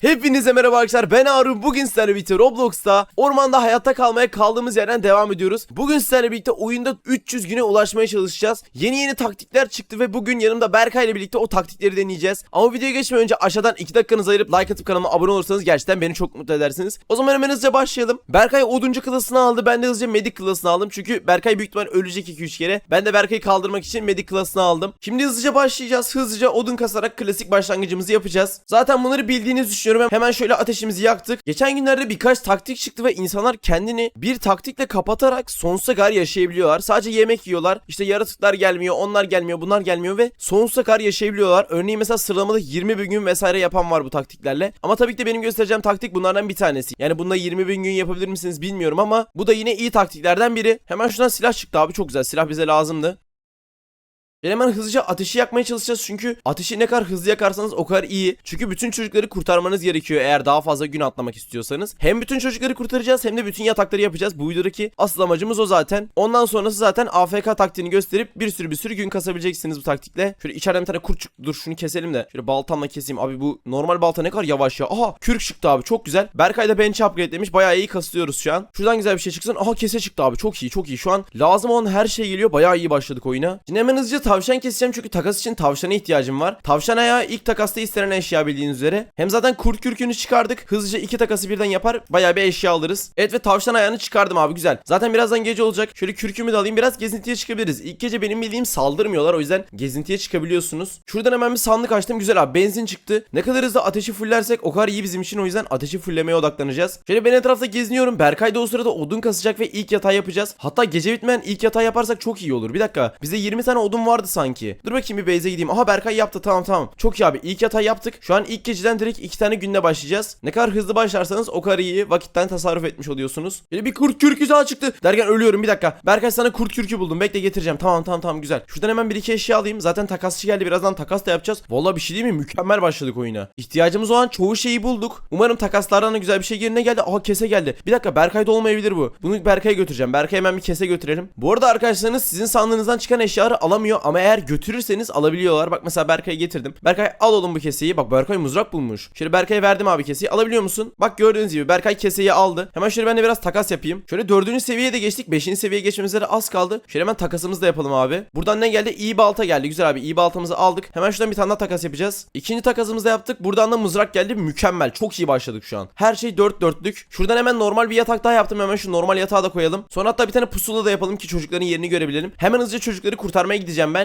Hepinize merhaba arkadaşlar ben Harun bugün sizlerle birlikte Roblox'ta ormanda hayatta kalmaya kaldığımız yerden devam ediyoruz. Bugün sizlerle birlikte oyunda 300 güne ulaşmaya çalışacağız. Yeni yeni taktikler çıktı ve bugün yanımda Berkay ile birlikte o taktikleri deneyeceğiz. Ama videoya geçmeden önce aşağıdan 2 dakikanızı ayırıp like atıp kanalıma abone olursanız gerçekten beni çok mutlu edersiniz. O zaman hemen hızlıca başlayalım. Berkay oduncu klasını aldı ben de hızlıca medik klasını aldım. Çünkü Berkay büyük ihtimal ölecek 2-3 kere. Ben de Berkay'ı kaldırmak için medik klasını aldım. Şimdi hızlıca başlayacağız. Hızlıca odun kasarak klasik başlangıcımızı yapacağız. Zaten bunları bildiğinizi düşünüyorum. Hemen şöyle ateşimizi yaktık. Geçen günlerde birkaç taktik çıktı ve insanlar kendini bir taktikle kapatarak sonsuza kadar yaşayabiliyorlar. Sadece yemek yiyorlar. İşte yaratıklar gelmiyor, onlar gelmiyor, bunlar gelmiyor ve sonsuza kadar yaşayabiliyorlar. Örneğin mesela sıralamada 20 bin gün vesaire yapan var bu taktiklerle. Ama tabii ki de benim göstereceğim taktik bunlardan bir tanesi. Yani bunda 20 bin gün yapabilir misiniz bilmiyorum ama bu da yine iyi taktiklerden biri. Hemen şuradan silah çıktı abi çok güzel. Silah bize lazımdı. Ben hemen hızlıca ateşi yakmaya çalışacağız çünkü ateşi ne kadar hızlı yakarsanız o kadar iyi. Çünkü bütün çocukları kurtarmanız gerekiyor eğer daha fazla gün atlamak istiyorsanız. Hem bütün çocukları kurtaracağız hem de bütün yatakları yapacağız. Bu videodaki asıl amacımız o zaten. Ondan sonrası zaten AFK taktiğini gösterip bir sürü bir sürü gün kasabileceksiniz bu taktikle. Şöyle içeriden bir tane kurt çıktı. Dur şunu keselim de. Şöyle baltamla keseyim. Abi bu normal balta ne kadar yavaş ya. Aha kürk çıktı abi çok güzel. Berkay da bench upgrade demiş. Bayağı iyi kasıyoruz şu an. Şuradan güzel bir şey çıksın. Aha kese çıktı abi. Çok iyi çok iyi. Şu an lazım olan her şey geliyor. Bayağı iyi başladık oyuna. Şimdi hemen hızlıca tavşan keseceğim çünkü takas için tavşana ihtiyacım var. Tavşan ayağı ilk takasta istenen eşya bildiğiniz üzere. Hem zaten kurt kürkünü çıkardık. Hızlıca iki takası birden yapar. Bayağı bir eşya alırız. Evet ve tavşan ayağını çıkardım abi güzel. Zaten birazdan gece olacak. Şöyle kürkümü de alayım. Biraz gezintiye çıkabiliriz. İlk gece benim bildiğim saldırmıyorlar. O yüzden gezintiye çıkabiliyorsunuz. Şuradan hemen bir sandık açtım. Güzel abi. Benzin çıktı. Ne kadar hızlı ateşi fullersek o kadar iyi bizim için. O yüzden ateşi fullemeye odaklanacağız. Şöyle ben etrafta geziniyorum. Berkay da o sırada odun kasacak ve ilk yatağı yapacağız. Hatta gece bitmeyen ilk yatağı yaparsak çok iyi olur. Bir dakika. Bize 20 tane odun vardı sanki. Dur bakayım bir base'e gideyim. Aha Berkay yaptı. Tamam tamam. Çok iyi abi. İlk yatağı yaptık. Şu an ilk geceden direkt iki tane günde başlayacağız. Ne kadar hızlı başlarsanız o kadar iyi. Vakitten tasarruf etmiş oluyorsunuz. Böyle bir kurt kürkü daha çıktı. Derken ölüyorum bir dakika. Berkay sana kurt kürkü buldum. Bekle getireceğim. Tamam tamam tamam güzel. Şuradan hemen bir iki eşya alayım. Zaten takasçı geldi. Birazdan takas da yapacağız. Vallahi bir şey değil mi? Mükemmel başladık oyuna. İhtiyacımız olan çoğu şeyi bulduk. Umarım takaslardan da güzel bir şey yerine geldi. Aha kese geldi. Bir dakika Berkay'da olmayabilir bu. Bunu Berkay'a götüreceğim. Berkay'a hemen bir kese götürelim. Bu arada arkadaşlarınız sizin sandığınızdan çıkan eşyaları alamıyor ama eğer götürürseniz alabiliyorlar. Bak mesela Berkay'a getirdim. Berkay al oğlum bu keseyi. Bak Berkay mızrak bulmuş. Şöyle Berkay'a verdim abi keseyi. Alabiliyor musun? Bak gördüğünüz gibi Berkay keseyi aldı. Hemen şöyle ben de biraz takas yapayım. Şöyle dördüncü seviyeye de geçtik. Beşinci seviyeye geçmemize de az kaldı. Şöyle hemen takasımızı da yapalım abi. Buradan ne geldi? İyi balta geldi. Güzel abi. İyi baltamızı aldık. Hemen şuradan bir tane daha takas yapacağız. İkinci takasımızı da yaptık. Buradan da mızrak geldi. Mükemmel. Çok iyi başladık şu an. Her şey dört dörtlük. Şuradan hemen normal bir yatak daha yaptım. Hemen şu normal yatağı da koyalım. Sonra hatta bir tane pusula da yapalım ki çocukların yerini görebilelim. Hemen hızlıca çocukları kurtarmaya gideceğim ben.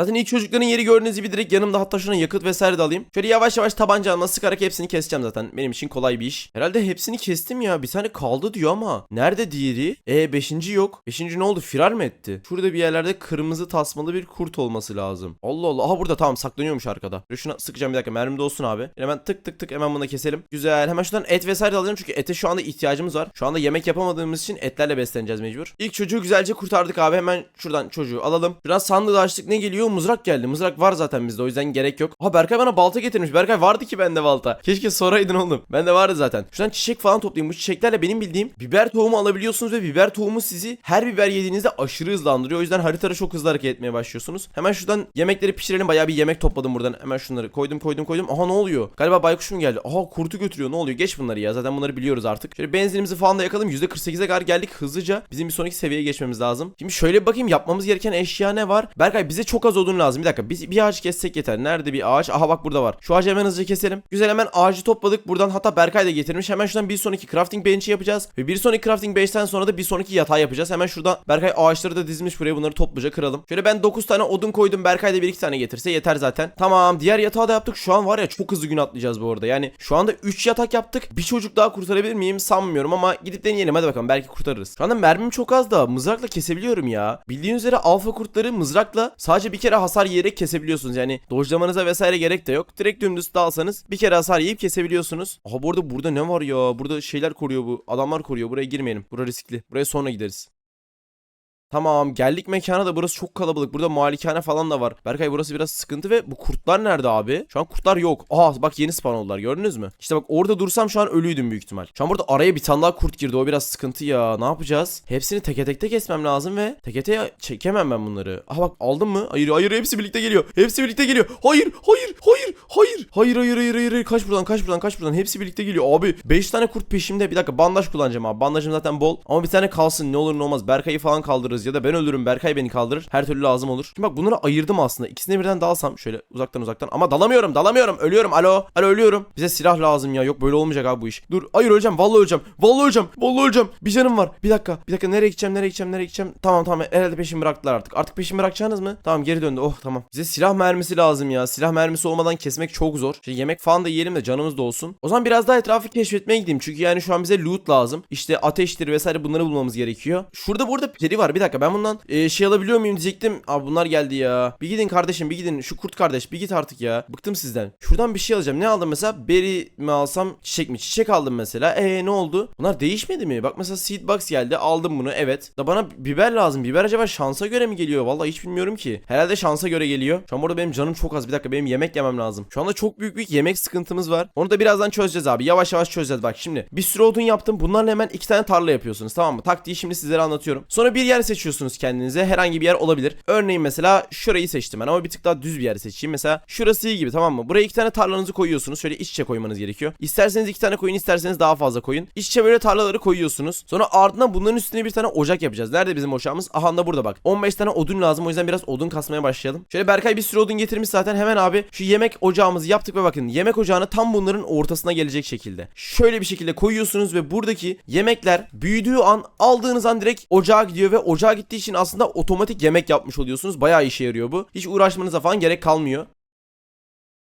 Zaten ilk çocukların yeri gördüğünüz gibi direkt yanımda hatta şuna yakıt vesaire de alayım. Şöyle yavaş yavaş tabancamla sıkarak hepsini keseceğim zaten. Benim için kolay bir iş. Herhalde hepsini kestim ya. Bir tane kaldı diyor ama. Nerede diğeri? E beşinci yok. Beşinci ne oldu? Firar mı etti? Şurada bir yerlerde kırmızı tasmalı bir kurt olması lazım. Allah Allah. Aha burada tamam saklanıyormuş arkada. Şuna sıkacağım bir dakika. Mermim de olsun abi. Hemen tık tık tık hemen bunu keselim. Güzel. Hemen şuradan et vesaire alacağım çünkü ete şu anda ihtiyacımız var. Şu anda yemek yapamadığımız için etlerle besleneceğiz mecbur. İlk çocuğu güzelce kurtardık abi. Hemen şuradan çocuğu alalım. Biraz sandığı açtık. Ne geliyor? Mızrak geldi. Mızrak var zaten bizde o yüzden gerek yok. Ha Berkay bana balta getirmiş. Berkay vardı ki bende balta. Keşke soraydın oğlum. Bende vardı zaten. Şuradan çiçek falan toplayayım. Bu çiçeklerle benim bildiğim biber tohumu alabiliyorsunuz ve biber tohumu sizi her biber yediğinizde aşırı hızlandırıyor. O yüzden haritada çok hızlı hareket etmeye başlıyorsunuz. Hemen şuradan yemekleri pişirelim. Bayağı bir yemek topladım buradan. Hemen şunları koydum koydum koydum. Aha ne oluyor? Galiba baykuş mu geldi? Aha kurtu götürüyor. Ne oluyor? Geç bunları ya. Zaten bunları biliyoruz artık. Şöyle benzinimizi falan da yakalım. %48'e kadar geldik hızlıca. Bizim bir sonraki seviyeye geçmemiz lazım. Şimdi şöyle bir bakayım yapmamız gereken eşya ne var? Berkay bize çok az odun lazım. Bir dakika. Biz bir ağaç kessek yeter. Nerede bir ağaç? Aha bak burada var. Şu ağacı hemen hızlıca keselim. Güzel hemen ağacı topladık. Buradan hatta Berkay da getirmiş. Hemen şuradan bir sonraki crafting bench'i yapacağız. Ve bir sonraki crafting bench'ten sonra da bir sonraki yatağı yapacağız. Hemen şuradan Berkay ağaçları da dizmiş buraya. Bunları topluca kıralım. Şöyle ben 9 tane odun koydum. Berkay da bir iki tane getirse yeter zaten. Tamam. Diğer yatağı da yaptık. Şu an var ya çok hızlı gün atlayacağız bu arada. Yani şu anda 3 yatak yaptık. Bir çocuk daha kurtarabilir miyim? Sanmıyorum ama gidip deneyelim. Hadi bakalım belki kurtarırız. Şu anda mermim çok az da mızrakla kesebiliyorum ya. Bildiğiniz üzere alfa kurtları mızrakla sadece bir kere hasar yiyerek kesebiliyorsunuz. Yani dojlamanıza vesaire gerek de yok. Direkt dümdüz dalsanız bir kere hasar yiyip kesebiliyorsunuz. Aha bu arada burada ne var ya? Burada şeyler koruyor bu. Adamlar koruyor. Buraya girmeyelim. Bura riskli. Buraya sonra gideriz. Tamam geldik mekana da burası çok kalabalık. Burada malikane falan da var. Berkay burası biraz sıkıntı ve bu kurtlar nerede abi? Şu an kurtlar yok. Aha bak yeni spawn oldular gördünüz mü? İşte bak orada dursam şu an ölüydüm büyük ihtimal. Şu an burada araya bir tane daha kurt girdi. O biraz sıkıntı ya. Ne yapacağız? Hepsini teke tekte kesmem lazım ve teke teke çekemem ben bunları. Aha bak aldım mı? Hayır hayır hepsi birlikte geliyor. Hepsi birlikte geliyor. Hayır hayır hayır hayır. Hayır hayır hayır hayır. hayır. Kaç buradan kaç buradan kaç buradan. Hepsi birlikte geliyor. Abi 5 tane kurt peşimde. Bir dakika bandaj kullanacağım abi. Bandajım zaten bol. Ama bir tane kalsın ne olur ne olmaz. Berkay'ı falan kaldırırız ya da ben ölürüm. Berkay beni kaldırır. Her türlü lazım olur. Şimdi bak bunları ayırdım aslında. İkisini birden dalsam şöyle uzaktan uzaktan. Ama dalamıyorum dalamıyorum. Ölüyorum. Alo. Alo ölüyorum. Bize silah lazım ya. Yok böyle olmayacak abi bu iş. Dur. Hayır öleceğim. Vallahi öleceğim. Vallahi öleceğim. Vallahi öleceğim. Bir canım var. Bir dakika. Bir dakika nereye gideceğim? Nereye gideceğim? Nereye gideceğim? Tamam tamam. Herhalde peşimi bıraktılar artık. Artık peşimi bırakacaksınız mı? Tamam geri döndü. Oh tamam. Bize silah mermisi lazım ya. Silah mermisi olmadan kesmek çok zor. Şey, yemek falan da yiyelim de canımız da olsun. O zaman biraz daha etrafı keşfetmeye gideyim. Çünkü yani şu an bize loot lazım. İşte ateştir vesaire bunları bulmamız gerekiyor. Şurada burada peri var. Bir dakika ben bundan e, şey alabiliyor muyum diyecektim. Abi bunlar geldi ya. Bir gidin kardeşim bir gidin. Şu kurt kardeş bir git artık ya. Bıktım sizden. Şuradan bir şey alacağım. Ne aldım mesela? Berry mi alsam çiçek mi? Çiçek aldım mesela. E ne oldu? Bunlar değişmedi mi? Bak mesela seed box geldi. Aldım bunu. Evet. Da bana biber lazım. Biber acaba şansa göre mi geliyor? Vallahi hiç bilmiyorum ki. Herhalde şansa göre geliyor. Şu an burada benim canım çok az. Bir dakika benim yemek yemem lazım. Şu anda çok büyük bir yemek sıkıntımız var. Onu da birazdan çözeceğiz abi. Yavaş yavaş çözeceğiz. Bak şimdi bir sürü odun yaptım. Bunlarla hemen iki tane tarla yapıyorsunuz. Tamam mı? Taktiği şimdi sizlere anlatıyorum. Sonra bir yer seçiyorsunuz kendinize. Herhangi bir yer olabilir. Örneğin mesela şurayı seçtim ben ama bir tık daha düz bir yer seçeyim. Mesela şurası iyi gibi tamam mı? Buraya iki tane tarlanızı koyuyorsunuz. Şöyle iç içe koymanız gerekiyor. İsterseniz iki tane koyun, isterseniz daha fazla koyun. İç içe böyle tarlaları koyuyorsunuz. Sonra ardından bunların üstüne bir tane ocak yapacağız. Nerede bizim ocağımız? Aha da burada bak. 15 tane odun lazım. O yüzden biraz odun kasmaya başlayalım. Şöyle Berkay bir sürü odun getirmiş zaten. Hemen abi şu yemek ocağımızı yaptık ve bakın yemek ocağını tam bunların ortasına gelecek şekilde. Şöyle bir şekilde koyuyorsunuz ve buradaki yemekler büyüdüğü an aldığınız an direkt ocağa gidiyor ve ocağa gittiği için aslında otomatik yemek yapmış oluyorsunuz. Bayağı işe yarıyor bu. Hiç uğraşmanıza falan gerek kalmıyor.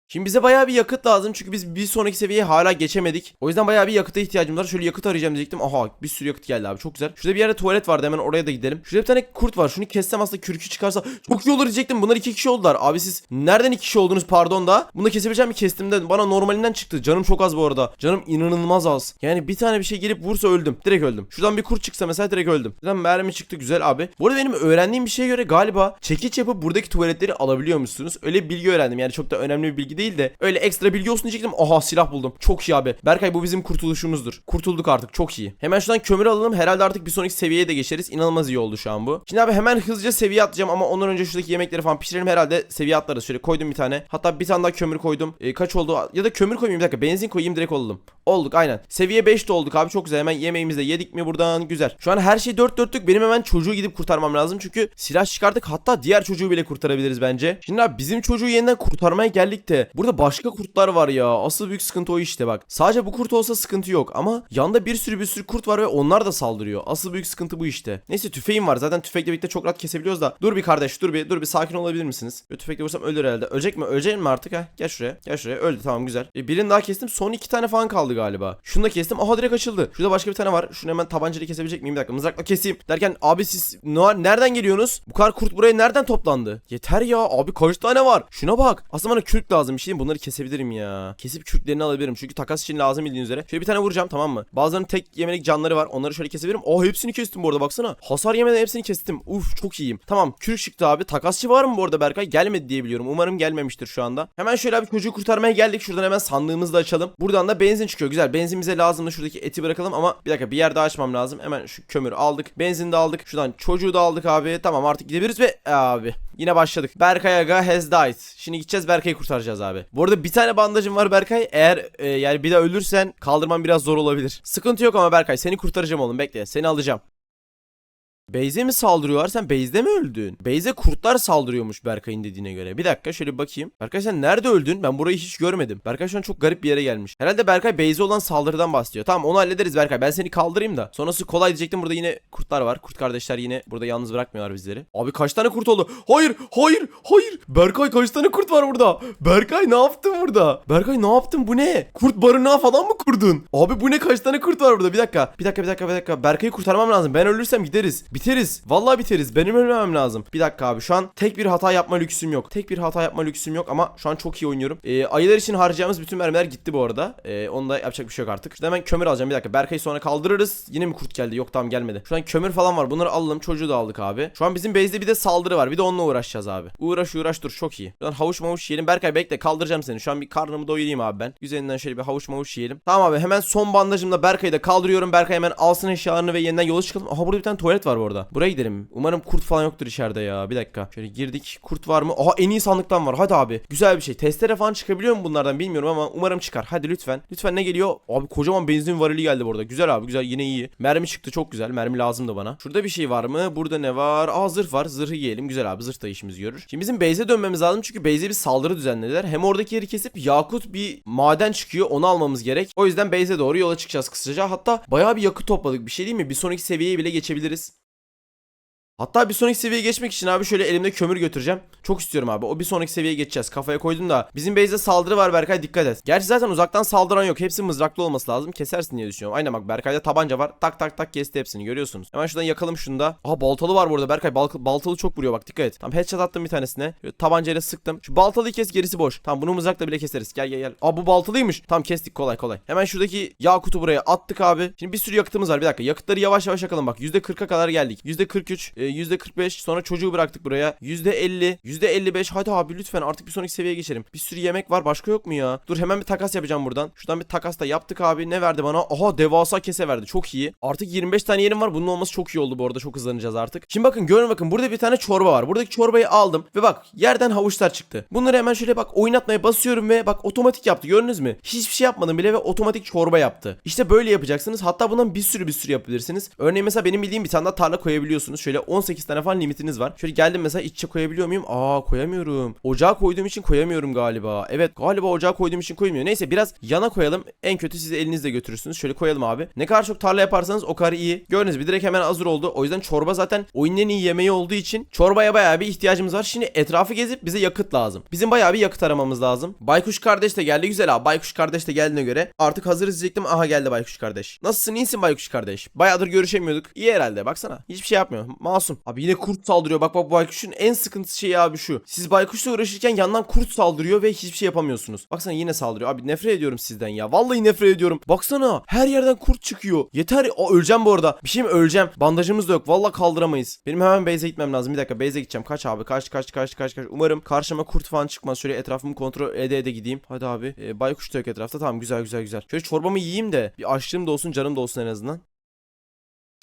Şimdi bize bayağı bir yakıt lazım çünkü biz bir sonraki seviyeye hala geçemedik. O yüzden bayağı bir yakıta ihtiyacım var. Şöyle yakıt arayacağım diyecektim. Aha bir sürü yakıt geldi abi çok güzel. Şurada bir yerde tuvalet vardı hemen oraya da gidelim. Şurada bir tane kurt var. Şunu kessem aslında kürkü çıkarsa çok iyi olur diyecektim. Bunlar iki kişi oldular. Abi siz nereden iki kişi oldunuz pardon da. Bunu kesebileceğim mi kestim de bana normalinden çıktı. Canım çok az bu arada. Canım inanılmaz az. Yani bir tane bir şey gelip vursa öldüm. Direkt öldüm. Şuradan bir kurt çıksa mesela direkt öldüm. Şuradan mermi çıktı güzel abi. Bu arada benim öğrendiğim bir şeye göre galiba çekiç yapıp buradaki tuvaletleri alabiliyor musunuz? Öyle bilgi öğrendim. Yani çok da önemli bir bilgi değil de öyle ekstra bilgi olsun diyecektim. Aha silah buldum. Çok iyi abi. Berkay bu bizim kurtuluşumuzdur. Kurtulduk artık. Çok iyi. Hemen şuradan kömür alalım. Herhalde artık bir sonraki seviyeye de geçeriz. İnanılmaz iyi oldu şu an bu. Şimdi abi hemen hızlıca seviye atlayacağım ama ondan önce şuradaki yemekleri falan pişirelim. Herhalde seviye atlarız. Şöyle koydum bir tane. Hatta bir tane daha kömür koydum. E, kaç oldu? Ya da kömür koymayayım bir dakika. Benzin koyayım direkt olalım. Olduk aynen. Seviye 5'te olduk abi. Çok güzel. Hemen yemeğimizi de yedik mi buradan? Güzel. Şu an her şey dört dörtlük. Benim hemen çocuğu gidip kurtarmam lazım. Çünkü silah çıkardık. Hatta diğer çocuğu bile kurtarabiliriz bence. Şimdi abi bizim çocuğu yeniden kurtarmaya geldik de. Burada başka kurtlar var ya. Asıl büyük sıkıntı o işte bak. Sadece bu kurt olsa sıkıntı yok ama yanda bir sürü bir sürü kurt var ve onlar da saldırıyor. Asıl büyük sıkıntı bu işte. Neyse tüfeğim var. Zaten tüfekle birlikte çok rahat kesebiliyoruz da. Dur bir kardeş dur bir dur bir sakin olabilir misiniz? Böyle tüfekle vursam ölür herhalde. Ölecek mi? Ölecek mi artık ha? Gel şuraya. Gel şuraya. Öldü tamam güzel. E, birini daha kestim. Son iki tane falan kaldı galiba. Şunu da kestim. Aha direkt açıldı. Şurada başka bir tane var. Şunu hemen tabancayla kesebilecek miyim? Bir dakika mızrakla keseyim. Derken abi siz ne- nereden geliyorsunuz? Bu kadar kurt buraya nereden toplandı? Yeter ya abi kaç tane var? Şuna bak. Aslında bana kürk lazım bir şey. Bunları kesebilirim ya. Kesip kürklerini alabilirim. Çünkü takas için lazım bildiğiniz üzere. Şöyle bir tane vuracağım tamam mı? Bazılarının tek yemelik canları var. Onları şöyle kesebilirim. Oh hepsini kestim bu arada baksana. Hasar yemeden hepsini kestim. Uf çok iyiyim. Tamam kürk çıktı abi. Takasçı var mı bu arada Berkay? Gelmedi diye biliyorum. Umarım gelmemiştir şu anda. Hemen şöyle abi çocuğu kurtarmaya geldik. Şuradan hemen sandığımızı da açalım. Buradan da benzin çıkıyor. Güzel. Benzin bize lazım da şuradaki eti bırakalım ama bir dakika bir yer daha açmam lazım. Hemen şu kömürü aldık. Benzin de aldık. Şuradan çocuğu da aldık abi. Tamam artık gidebiliriz ve abi Yine başladık. Berkay Aga has died. Şimdi gideceğiz Berkay'ı kurtaracağız abi. Bu arada bir tane bandajım var Berkay. Eğer e, yani bir daha ölürsen kaldırman biraz zor olabilir. Sıkıntı yok ama Berkay seni kurtaracağım oğlum bekle. Seni alacağım. Beyze mi saldırıyorlar? Sen Beyze'de mi öldün? Beyze kurtlar saldırıyormuş Berkay'ın dediğine göre. Bir dakika şöyle bir bakayım. Berkay sen nerede öldün? Ben burayı hiç görmedim. Berkay şu an çok garip bir yere gelmiş. Herhalde Berkay Beyze olan saldırıdan bahsediyor. Tamam onu hallederiz Berkay. Ben seni kaldırayım da. Sonrası kolay diyecektim. Burada yine kurtlar var. Kurt kardeşler yine burada yalnız bırakmıyorlar bizleri. Abi kaç tane kurt oldu? Hayır, hayır, hayır. Berkay kaç tane kurt var burada? Berkay ne yaptın burada? Berkay ne yaptın? Bu ne? Kurt barınağı falan mı kurdun? Abi bu ne? Kaç tane kurt var burada? Bir dakika. Bir dakika, bir dakika, bir dakika. Berkay'ı kurtarmam lazım. Ben ölürsem gideriz. Biteriz. Vallahi biteriz. Benim ölmemem lazım. Bir dakika abi. Şu an tek bir hata yapma lüksüm yok. Tek bir hata yapma lüksüm yok ama şu an çok iyi oynuyorum. Ee, ayılar için harcayacağımız bütün mermiler gitti bu arada. Ee, onu da yapacak bir şey yok artık. Şimdi hemen kömür alacağım. Bir dakika. Berkay'ı sonra kaldırırız. Yine mi kurt geldi? Yok tamam gelmedi. Şu an kömür falan var. Bunları alalım. Çocuğu da aldık abi. Şu an bizim base'de bir de saldırı var. Bir de onunla uğraşacağız abi. Uğraş uğraş dur çok iyi. Şu an havuç mavuç yiyelim. Berkay bekle kaldıracağım seni. Şu an bir karnımı doyurayım abi ben. Üzerinden şöyle bir havuç mavuç yiyelim. Tamam abi hemen son bandajımla Berkay'ı da kaldırıyorum. Berkay hemen alsın eşyalarını ve yeniden yola çıkalım. Aha burada bir tane tuvalet var bu arada. Buraya gidelim. Umarım kurt falan yoktur içeride ya. Bir dakika. Şöyle girdik. Kurt var mı? Aha en iyi sandıktan var. Hadi abi. Güzel bir şey. Testere falan çıkabiliyor mu bunlardan bilmiyorum ama umarım çıkar. Hadi lütfen. Lütfen ne geliyor? Abi kocaman benzin varili geldi burada. Güzel abi. Güzel. Yine iyi. Mermi çıktı. Çok güzel. Mermi lazım da bana. Şurada bir şey var mı? Burada ne var? Aa zırh var. Zırhı giyelim. Güzel abi. Zırh da işimizi görür. Şimdi bizim base'e dönmemiz lazım çünkü base'e bir saldırı düzenlediler. Hem oradaki yeri kesip yakut bir maden çıkıyor. Onu almamız gerek. O yüzden base'e doğru yola çıkacağız kısaca. Hatta bayağı bir yakıt topladık. Bir şey değil mi? Bir sonraki seviyeye bile geçebiliriz. Hatta bir sonraki seviyeye geçmek için abi şöyle elimde kömür götüreceğim. Çok istiyorum abi. O bir sonraki seviyeye geçeceğiz. Kafaya koydum da. Bizim base'de saldırı var Berkay dikkat et. Gerçi zaten uzaktan saldıran yok. Hepsi mızraklı olması lazım. Kesersin diye düşünüyorum. Aynen bak Berkay'da tabanca var. Tak tak tak kesti hepsini görüyorsunuz. Hemen şuradan yakalım şunu da. Aha baltalı var burada Berkay. Bal baltalı çok vuruyor bak dikkat et. Tamam headshot attım bir tanesine. Şöyle tabancayla sıktım. Şu baltalıyı kes gerisi boş. Tamam bunu mızrakla bile keseriz. Gel gel gel. Aa bu baltalıymış. Tamam kestik kolay kolay. Hemen şuradaki Yakut'u buraya attık abi. Şimdi bir sürü yakıtımız var. Bir dakika. Yakıtları yavaş yavaş yakalım bak. %40'a kadar geldik. %43, e, %45 sonra çocuğu bıraktık buraya. %50, %55 hadi abi lütfen artık bir sonraki seviyeye geçelim. Bir sürü yemek var başka yok mu ya? Dur hemen bir takas yapacağım buradan. Şuradan bir takas da yaptık abi. Ne verdi bana? Aha devasa kese verdi. Çok iyi. Artık 25 tane yerim var. Bunun olması çok iyi oldu bu arada. Çok hızlanacağız artık. Şimdi bakın görün bakın. Burada bir tane çorba var. Buradaki çorbayı aldım ve bak yerden havuçlar çıktı. Bunları hemen şöyle bak oynatmaya basıyorum ve bak otomatik yaptı. Gördünüz mü? Hiçbir şey yapmadım bile ve otomatik çorba yaptı. İşte böyle yapacaksınız. Hatta bundan bir sürü bir sürü yapabilirsiniz. Örneğin mesela benim bildiğim bir tane daha tarla koyabiliyorsunuz. Şöyle 18 tane falan limitiniz var. Şöyle geldim mesela içe koyabiliyor muyum? Aa koyamıyorum. Ocağa koyduğum için koyamıyorum galiba. Evet galiba ocağa koyduğum için koymuyor. Neyse biraz yana koyalım. En kötü siz elinizle götürürsünüz. Şöyle koyalım abi. Ne kadar çok tarla yaparsanız o kadar iyi. Gördünüz mü direkt hemen hazır oldu. O yüzden çorba zaten oyunun en iyi yemeği olduğu için çorbaya bayağı bir ihtiyacımız var. Şimdi etrafı gezip bize yakıt lazım. Bizim bayağı bir yakıt aramamız lazım. Baykuş kardeş de geldi güzel abi. Baykuş kardeş de geldiğine göre artık hazırız diyecektim. Aha geldi Baykuş kardeş. Nasılsın iyisin Baykuş kardeş? Bayağıdır görüşemiyorduk. İyi herhalde baksana. Hiçbir şey yapmıyor. Masum. Abi yine kurt saldırıyor. Bak bak Baykuş'un en sıkıntısı şeyi abi şu. Siz Baykuş'la uğraşırken yandan kurt saldırıyor ve hiçbir şey yapamıyorsunuz. Baksana yine saldırıyor. Abi nefret ediyorum sizden ya. Vallahi nefret ediyorum. Baksana her yerden kurt çıkıyor. Yeter. O öleceğim bu arada. Bir şey mi öleceğim? Bandajımız da yok. Vallahi kaldıramayız. Benim hemen base'e gitmem lazım. Bir dakika base'e gideceğim. Kaç abi? Kaç kaç kaç kaç kaç. Umarım karşıma kurt falan çıkmaz. Şöyle etrafımı kontrol ede ede gideyim. Hadi abi. Ee, baykuş da yok etrafta. Tamam güzel güzel güzel. Şöyle çorbamı yiyeyim de bir açlığım da olsun canım da olsun en azından.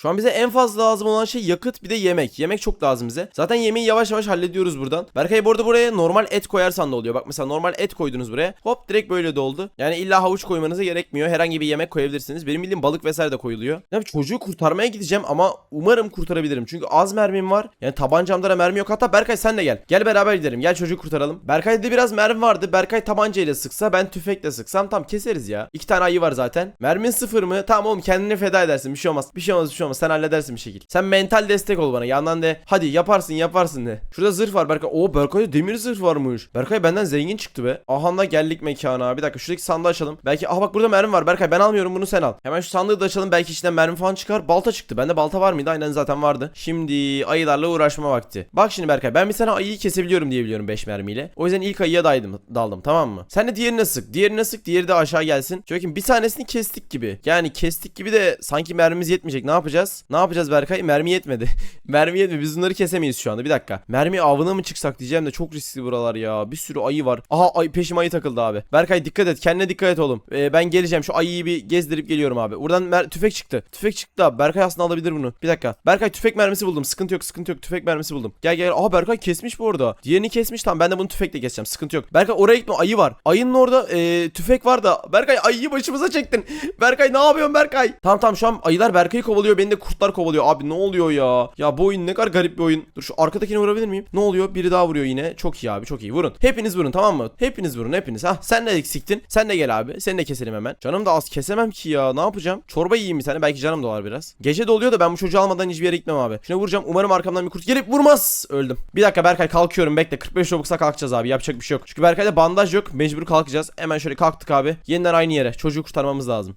Şu an bize en fazla lazım olan şey yakıt bir de yemek. Yemek çok lazım bize. Zaten yemeği yavaş yavaş hallediyoruz buradan. Berkay bu arada buraya normal et koyarsan da oluyor. Bak mesela normal et koydunuz buraya. Hop direkt böyle doldu. Yani illa havuç koymanıza gerekmiyor. Herhangi bir yemek koyabilirsiniz. Benim bildiğim balık vesaire de koyuluyor. Ya çocuğu kurtarmaya gideceğim ama umarım kurtarabilirim. Çünkü az mermim var. Yani tabancamda da mermi yok. Hatta Berkay sen de gel. Gel beraber gidelim. Gel çocuğu kurtaralım. Berkay'da biraz mermi vardı. Berkay tabancayla sıksa ben tüfekle sıksam tam keseriz ya. İki tane ayı var zaten. Mermin sıfır mı? Tamam oğlum kendini feda edersin. Bir şey olmaz. Bir şey olmaz bir şey olmaz. Sen halledersin bir şekilde. Sen mental destek ol bana. Yandan de hadi yaparsın yaparsın de. Şurada zırh var Berkay. Oo Berkay'da demir zırh varmış. Berkay benden zengin çıktı be. Aha da geldik mekana. Bir dakika şuradaki sandığı açalım. Belki aha bak burada mermi var. Berkay ben almıyorum bunu sen al. Hemen şu sandığı da açalım. Belki içinden mermi falan çıkar. Balta çıktı. Bende balta var mıydı? Aynen zaten vardı. Şimdi ayılarla uğraşma vakti. Bak şimdi Berkay ben bir tane ayıyı kesebiliyorum diye biliyorum 5 mermiyle. O yüzden ilk ayıya daydım, daldım tamam mı? Sen de diğerine sık. Diğerine sık. Diğeri de aşağı gelsin. Çünkü bir tanesini kestik gibi. Yani kestik gibi de sanki mermimiz yetmeyecek. Ne yapacağız? Ne yapacağız Berkay? Mermi yetmedi. mermi yetmedi. Biz bunları kesemeyiz şu anda. Bir dakika. Mermi avına mı çıksak diyeceğim de çok riskli buralar ya. Bir sürü ayı var. Aha ay peşim ayı takıldı abi. Berkay dikkat et. Kendine dikkat et oğlum. Ee, ben geleceğim. Şu ayıyı bir gezdirip geliyorum abi. Buradan mer- tüfek çıktı. Tüfek çıktı abi. Berkay aslında alabilir bunu. Bir dakika. Berkay tüfek mermisi buldum. Sıkıntı yok. Sıkıntı yok. Tüfek mermisi buldum. Gel gel. Aha Berkay kesmiş bu arada. Diğerini kesmiş. Tamam ben de bunu tüfekle keseceğim. Sıkıntı yok. Berkay oraya gitme. Ayı var. Ayının orada e, tüfek var da. Berkay ayıyı başımıza çektin. Berkay ne yapıyorsun Berkay? Tamam tamam şu an ayılar Berkay'ı kovalıyor. Beni de kurtlar kovalıyor. Abi ne oluyor ya? Ya bu oyun ne kadar garip bir oyun. Dur şu arkadakine vurabilir miyim? Ne oluyor? Biri daha vuruyor yine. Çok iyi abi çok iyi. Vurun. Hepiniz vurun tamam mı? Hepiniz vurun hepiniz. Ha sen de eksiktin. Sen de gel abi. Seni de keselim hemen. Canım da az kesemem ki ya. Ne yapacağım? Çorba yiyeyim bir tane. Belki canım dolar biraz. Gece de oluyor da ben bu çocuğu almadan hiçbir yere gitmem abi. Şuna vuracağım. Umarım arkamdan bir kurt gelip vurmaz. Öldüm. Bir dakika Berkay kalkıyorum. Bekle. 45 Robux'a kalkacağız abi. Yapacak bir şey yok. Çünkü Berkay'da bandaj yok. Mecbur kalkacağız. Hemen şöyle kalktık abi. Yeniden aynı yere. Çocuğu kurtarmamız lazım.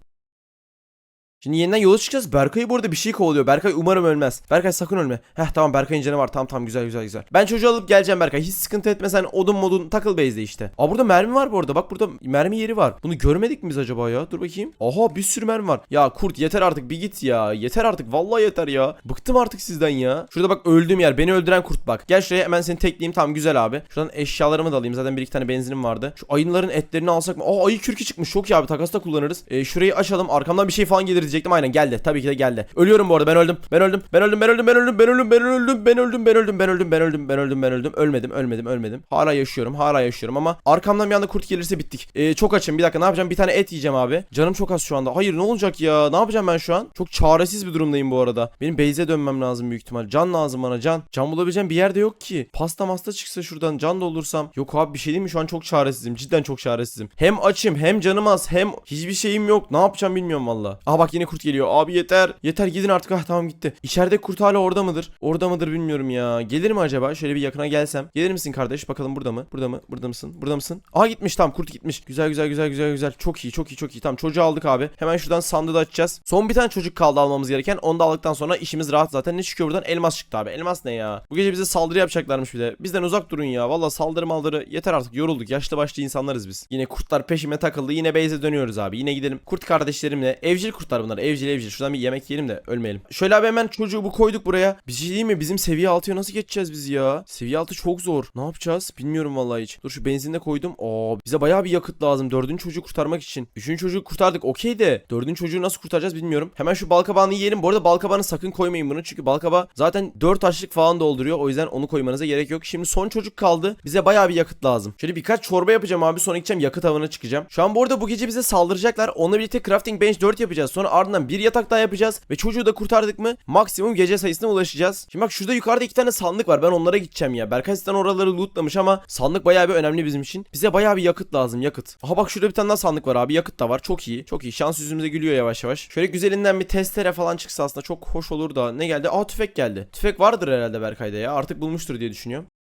Şimdi yeniden yola çıkacağız. Berkay'ı bu arada bir şey kovalıyor. Berkay umarım ölmez. Berkay sakın ölme. Heh tamam Berkay'ın canı var. Tamam tamam güzel güzel güzel. Ben çocuğu alıp geleceğim Berkay. Hiç sıkıntı etme sen odun modun takıl base'de işte. Aa burada mermi var bu arada. Bak burada mermi yeri var. Bunu görmedik mi biz acaba ya? Dur bakayım. Aha bir sürü mermi var. Ya kurt yeter artık bir git ya. Yeter artık. Vallahi yeter ya. Bıktım artık sizden ya. Şurada bak öldüğüm yer. Beni öldüren kurt bak. Gel şuraya hemen seni tekleyeyim. Tamam güzel abi. Şuradan eşyalarımı da alayım. Zaten bir iki tane benzinim vardı. Şu ayınların etlerini alsak mı? Aa ayı kürkü çıkmış. Çok iyi abi. Takasta kullanırız. Ee, şurayı açalım. Arkamdan bir şey falan gelir diyecektim. Aynen geldi. Tabii ki de geldi. Ölüyorum bu arada. Ben öldüm. Ben öldüm. Ben öldüm. Ben öldüm. Ben öldüm. Ben öldüm. Ben öldüm. Ben öldüm. Ben öldüm. Ben öldüm. Ben öldüm. Ben öldüm. Ben öldüm. Ölmedim. Ölmedim. Ölmedim. Hala yaşıyorum. Hala yaşıyorum ama arkamdan bir anda kurt gelirse bittik. Ee, çok açım. Bir dakika ne yapacağım? Bir tane et yiyeceğim abi. Canım çok az şu anda. Hayır ne olacak ya? Ne yapacağım ben şu an? Çok çaresiz bir durumdayım bu arada. Benim base'e dönmem lazım büyük ihtimal. Can lazım bana can. Can bulabileceğim bir yerde yok ki. Pasta masta çıksa şuradan can doldursam. Yok abi bir şey değil mi? Şu an çok çaresizim. Cidden çok çaresizim. Hem açım hem canım az hem hiçbir şeyim yok. Ne yapacağım bilmiyorum valla. Aha bak yine kurt geliyor. Abi yeter. Yeter gidin artık. Ah tamam gitti. İçeride kurt hala orada mıdır? Orada mıdır bilmiyorum ya. Gelir mi acaba? Şöyle bir yakına gelsem. Gelir misin kardeş? Bakalım burada mı? Burada mı? Burada mısın? Burada mısın? Aha gitmiş tamam kurt gitmiş. Güzel güzel güzel güzel güzel. Çok iyi çok iyi çok iyi. Tamam çocuğu aldık abi. Hemen şuradan sandığı da açacağız. Son bir tane çocuk kaldı almamız gereken. Onu da aldıktan sonra işimiz rahat zaten. Ne çıkıyor buradan? Elmas çıktı abi. Elmas ne ya? Bu gece bize saldırı yapacaklarmış bir de. Bizden uzak durun ya. Valla saldırı maldırı yeter artık. Yorulduk. Yaşlı başlı insanlarız biz. Yine kurtlar peşime takıldı. Yine base'e dönüyoruz abi. Yine gidelim. Kurt kardeşlerimle. Evcil kurtlar bunlar. Evcil evcil. Şuradan bir yemek yiyelim de ölmeyelim. Şöyle abi hemen çocuğu bu koyduk buraya. Bir şey değil mi? Bizim seviye 6'ya nasıl geçeceğiz biz ya? Seviye 6 çok zor. Ne yapacağız? Bilmiyorum vallahi hiç. Dur şu benzinle koydum. Aa bize bayağı bir yakıt lazım. Dördüncü çocuğu kurtarmak için. Üçüncü çocuğu kurtardık. Okey de. Dördüncü çocuğu nasıl kurtaracağız bilmiyorum. Hemen şu balkabağını yiyelim. Bu arada balkabağını sakın koymayın bunu. Çünkü balkaba zaten 4 taşlık falan dolduruyor. O yüzden onu koymanıza gerek yok. Şimdi son çocuk kaldı. Bize bayağı bir yakıt lazım. Şöyle birkaç çorba yapacağım abi. Sonra gideceğim yakıt avına çıkacağım. Şu an bu arada bu gece bize saldıracaklar. Onunla birlikte crafting bench 4 yapacağız. Sonra ardından bir yatak daha yapacağız. Ve çocuğu da kurtardık mı maksimum gece sayısına ulaşacağız. Şimdi bak şurada yukarıda iki tane sandık var. Ben onlara gideceğim ya. Berkay oraları lootlamış ama sandık bayağı bir önemli bizim için. Bize bayağı bir yakıt lazım yakıt. Aha bak şurada bir tane daha sandık var abi. Yakıt da var. Çok iyi. Çok iyi. Şans yüzümüze gülüyor yavaş yavaş. Şöyle güzelinden bir testere falan çıksa aslında çok hoş olur da. Ne geldi? Aa tüfek geldi. Tüfek vardır herhalde Berkay'da ya. Artık bulmuştur diye düşünüyorum.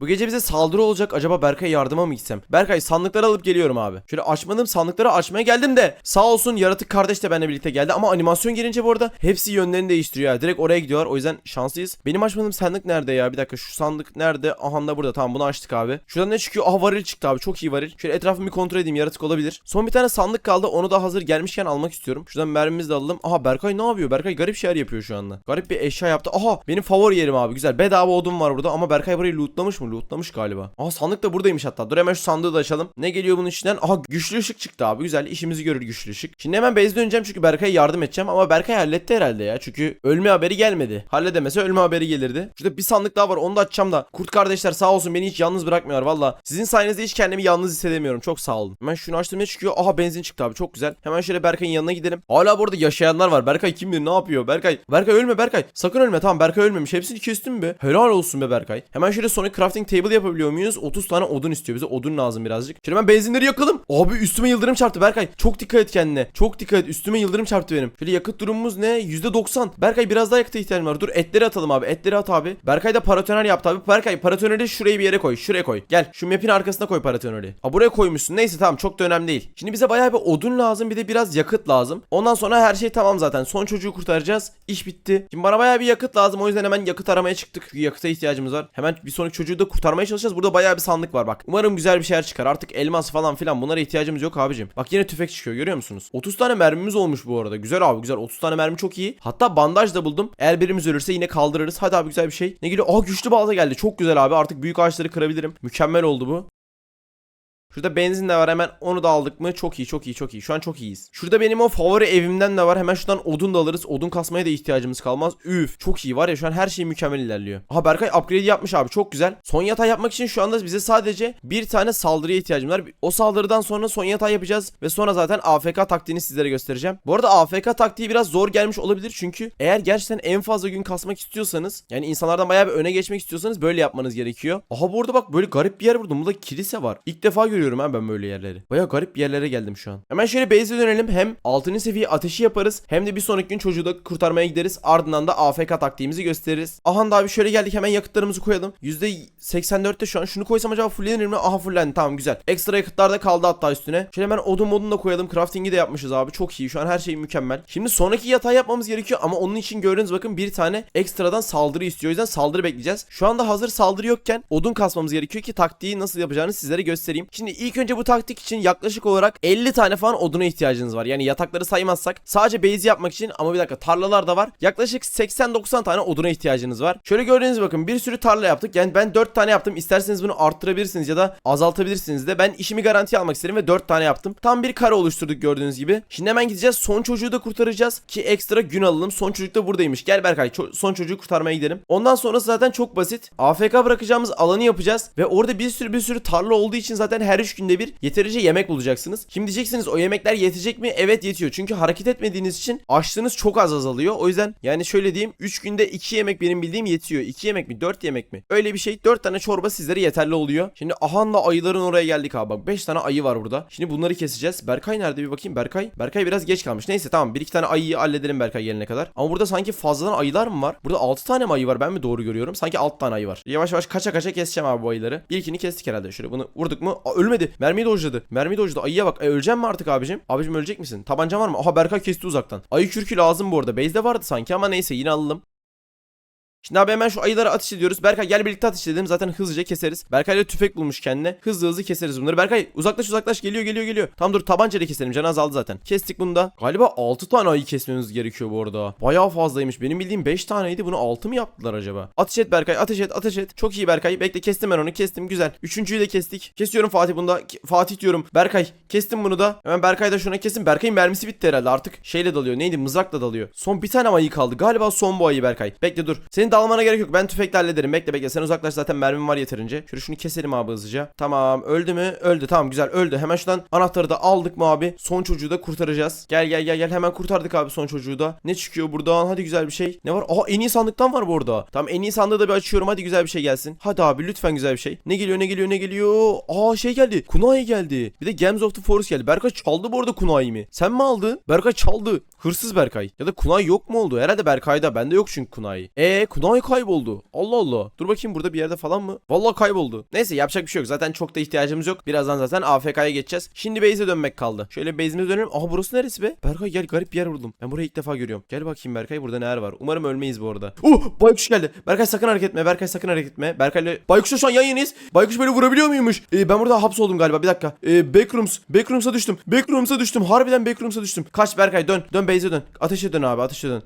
Bu gece bize saldırı olacak. Acaba Berkay yardıma mı gitsem? Berkay sandıkları alıp geliyorum abi. Şöyle açmadığım sandıkları açmaya geldim de. Sağ olsun yaratık kardeş de benimle birlikte geldi. Ama animasyon gelince bu arada hepsi yönlerini değiştiriyor. ya. Direkt oraya gidiyorlar. O yüzden şanslıyız. Benim açmadığım sandık nerede ya? Bir dakika şu sandık nerede? Aha da burada. Tamam bunu açtık abi. Şuradan ne çıkıyor? Aha varil çıktı abi. Çok iyi varil. Şöyle etrafımı bir kontrol edeyim. Yaratık olabilir. Son bir tane sandık kaldı. Onu da hazır gelmişken almak istiyorum. Şuradan mermimizi de alalım. Aha Berkay ne yapıyor? Berkay garip şeyler yapıyor şu anda. Garip bir eşya yaptı. Aha benim favori yerim abi. Güzel. Bedava odun var burada ama Berkay burayı lootlamış mı? Lootlamış galiba. Aha sandık da buradaymış hatta. Dur hemen şu sandığı da açalım. Ne geliyor bunun içinden? Aha güçlü ışık çıktı abi. Güzel. işimizi görür güçlü ışık. Şimdi hemen base'e döneceğim çünkü Berkay'a yardım edeceğim ama Berkay halletti herhalde ya. Çünkü ölme haberi gelmedi. Halledemese ölme haberi gelirdi. Şurada bir sandık daha var. Onu da açacağım da. Kurt kardeşler sağ olsun beni hiç yalnız bırakmıyorlar valla. Sizin sayenizde hiç kendimi yalnız hissedemiyorum. Çok sağ olun. Hemen şunu açtım ne çıkıyor? Aha benzin çıktı abi. Çok güzel. Hemen şöyle Berkay'ın yanına gidelim. Hala burada yaşayanlar var. Berkay kim bilir ne yapıyor? Berkay. Berkay ölme Berkay. Sakın ölme. Tamam Berkay ölmemiş. Hepsini kestim be. Helal olsun be Berkay. Hemen şöyle Sonic crafting table yapabiliyor muyuz? 30 tane odun istiyor bize. Odun lazım birazcık. Şöyle hemen benzinleri yakalım. Abi üstüme yıldırım çarptı Berkay. Çok dikkat et kendine. Çok dikkat et. Üstüme yıldırım çarptı benim. Şöyle yakıt durumumuz ne? %90. Berkay biraz daha yakıta ihtiyacım var. Dur etleri atalım abi. Etleri at abi. Berkay da paratoner yaptı abi. Berkay paratoneri şuraya bir yere koy. Şuraya koy. Gel. Şu map'in arkasına koy paratoneri. Ha buraya koymuşsun. Neyse tamam çok da önemli değil. Şimdi bize bayağı bir odun lazım. Bir de biraz yakıt lazım. Ondan sonra her şey tamam zaten. Son çocuğu kurtaracağız. İş bitti. Şimdi bana bayağı bir yakıt lazım. O yüzden hemen yakıt aramaya çıktık. Çünkü yakıta ihtiyacımız var. Hemen bir sonraki çocuğu da kurtarmaya çalışacağız. Burada bayağı bir sandık var bak. Umarım güzel bir şeyler çıkar. Artık elmas falan filan bunlara ihtiyacımız yok abicim. Bak yine tüfek çıkıyor görüyor musunuz? 30 tane mermimiz olmuş bu arada. Güzel abi güzel. 30 tane mermi çok iyi. Hatta bandaj da buldum. Eğer birimiz ölürse yine kaldırırız. Hadi abi güzel bir şey. Ne geliyor? Aa güçlü balta geldi. Çok güzel abi. Artık büyük ağaçları kırabilirim. Mükemmel oldu bu. Şurada benzin de var hemen onu da aldık mı? Çok iyi çok iyi çok iyi. Şu an çok iyiyiz. Şurada benim o favori evimden de var. Hemen şuradan odun da alırız. Odun kasmaya da ihtiyacımız kalmaz. Üf çok iyi var ya şu an her şey mükemmel ilerliyor. Aha Berkay upgrade yapmış abi çok güzel. Son yatağı yapmak için şu anda bize sadece bir tane saldırıya ihtiyacımız var. O saldırıdan sonra son yatağı yapacağız. Ve sonra zaten AFK taktiğini sizlere göstereceğim. Bu arada AFK taktiği biraz zor gelmiş olabilir. Çünkü eğer gerçekten en fazla gün kasmak istiyorsanız yani insanlardan bayağı bir öne geçmek istiyorsanız böyle yapmanız gerekiyor. Aha bu arada bak böyle garip bir yer buldum. Burada kilise var. İlk defa görüyorum ha ben böyle yerleri. Baya garip bir yerlere geldim şu an. Hemen şöyle base'e dönelim. Hem 6. seviye ateşi yaparız. Hem de bir sonraki gün çocuğu da kurtarmaya gideriz. Ardından da AFK taktiğimizi gösteririz. Aha da abi şöyle geldik hemen yakıtlarımızı koyalım. %84'te şu an. Şunu koysam acaba fullenir mi? Aha fullendi tamam güzel. Ekstra yakıtlar da kaldı hatta üstüne. Şöyle hemen odun modunu da koyalım. Crafting'i de yapmışız abi. Çok iyi. Şu an her şey mükemmel. Şimdi sonraki yatağı yapmamız gerekiyor ama onun için gördüğünüz bakın bir tane ekstradan saldırı istiyor. O yüzden saldırı bekleyeceğiz. Şu anda hazır saldırı yokken odun kasmamız gerekiyor ki taktiği nasıl yapacağını sizlere göstereyim. Şimdi ilk önce bu taktik için yaklaşık olarak 50 tane falan oduna ihtiyacınız var. Yani yatakları saymazsak sadece base yapmak için ama bir dakika tarlalar da var. Yaklaşık 80-90 tane oduna ihtiyacınız var. Şöyle gördüğünüz bakın bir sürü tarla yaptık. Yani ben 4 tane yaptım. İsterseniz bunu arttırabilirsiniz ya da azaltabilirsiniz de. Ben işimi garantiye almak istedim ve 4 tane yaptım. Tam bir kare oluşturduk gördüğünüz gibi. Şimdi hemen gideceğiz. Son çocuğu da kurtaracağız ki ekstra gün alalım. Son çocuk da buradaymış. Gel Berkay son çocuğu kurtarmaya gidelim. Ondan sonrası zaten çok basit. AFK bırakacağımız alanı yapacağız ve orada bir sürü bir sürü tarla olduğu için zaten her 3 günde bir yeterince yemek bulacaksınız. Şimdi diyeceksiniz o yemekler yetecek mi? Evet yetiyor. Çünkü hareket etmediğiniz için açlığınız çok az azalıyor. O yüzden yani şöyle diyeyim 3 günde 2 yemek benim bildiğim yetiyor. 2 yemek mi 4 yemek mi? Öyle bir şey 4 tane çorba sizlere yeterli oluyor. Şimdi ahanla ayıların oraya geldik abi. Bak 5 tane ayı var burada. Şimdi bunları keseceğiz. Berkay nerede bir bakayım. Berkay. Berkay biraz geç kalmış. Neyse tamam. Bir iki tane ayıyı halledelim Berkay gelene kadar. Ama burada sanki fazladan ayılar mı var? Burada 6 tane mi ayı var? Ben mi doğru görüyorum? Sanki 6 tane ayı var. Yavaş yavaş kaça kaça keseceğim abi bu ayıları. İlkini kestik herhalde. Şöyle bunu vurduk mu? Aa, ölmedi. Mermiyi dojladı. Mermiyi dojladı. Ayıya bak. E, öleceğim mi artık abicim? Abicim ölecek misin? Tabanca var mı? Aha Berkay kesti uzaktan. Ayı kürkü lazım bu arada. Base'de vardı sanki ama neyse yine alalım. Şimdi abi hemen şu ayılara ateş ediyoruz. Berkay gel birlikte ateş edelim. Zaten hızlıca keseriz. Berkay da tüfek bulmuş kendine. Hızlı hızlı keseriz bunları. Berkay uzaklaş uzaklaş geliyor geliyor geliyor. Tam dur tabancayla keselim. Canı azaldı zaten. Kestik bunu da. Galiba 6 tane ayı kesmemiz gerekiyor bu arada. Bayağı fazlaymış. Benim bildiğim 5 taneydi. Bunu 6 mı yaptılar acaba? Ateş et Berkay. Ateş et ateş et. Çok iyi Berkay. Bekle kestim ben onu. Kestim güzel. Üçüncüyü de kestik. Kesiyorum Fatih bunda. Ki- Fatih diyorum. Berkay. Kestim bunu da. Hemen Berkay da şuna kesin. Berkay'ın mermisi bitti herhalde. Artık şeyle dalıyor. Neydi? Mızrakla dalıyor. Son bir tane ayı kaldı. Galiba son bu ayı Berkay. Bekle dur. Senin dalmana gerek yok. Ben tüfekle hallederim. Bekle bekle. Sen uzaklaş zaten mermim var yeterince. Şöyle şunu keselim abi hızlıca. Tamam. Öldü mü? Öldü. Tamam güzel. Öldü. Hemen şuradan anahtarı da aldık mı abi? Son çocuğu da kurtaracağız. Gel gel gel gel. Hemen kurtardık abi son çocuğu da. Ne çıkıyor buradan? Hadi güzel bir şey. Ne var? Aha en iyi sandıktan var bu arada. Tamam en iyi sandığı da bir açıyorum. Hadi güzel bir şey gelsin. Hadi abi lütfen güzel bir şey. Ne geliyor ne geliyor ne geliyor? Aa şey geldi. Kunai geldi. Bir de Games of the Forest geldi. Berkay çaldı bu arada Kunai'yi mi? Sen mi aldın? Berkay çaldı. Hırsız Berkay. Ya da Kunai yok mu oldu? Herhalde Berkay'da. Bende yok çünkü Kunai. Ee Kunai kayboldu. Allah Allah. Dur bakayım burada bir yerde falan mı? Vallahi kayboldu. Neyse yapacak bir şey yok. Zaten çok da ihtiyacımız yok. Birazdan zaten AFK'ya geçeceğiz. Şimdi base'e dönmek kaldı. Şöyle base'imize dönelim. Aha burası neresi be? Berkay gel garip bir yer buldum. Ben burayı ilk defa görüyorum. Gel bakayım Berkay burada neler var. Umarım ölmeyiz bu arada. Uh Baykuş geldi. Berkay sakın hareket etme. Berkay sakın hareket etme. Berkay'la Baykuş'la şu an yan yanayız. Baykuş böyle vurabiliyor muymuş? Ee, ben burada hapsoldum galiba. Bir dakika. Ee, backrooms. Backrooms'a düştüm. Backrooms'a düştüm. Harbiden backrooms'a düştüm. Kaç Berkay dön. Dön base'e dön. Ateşe dön abi ateşe dön.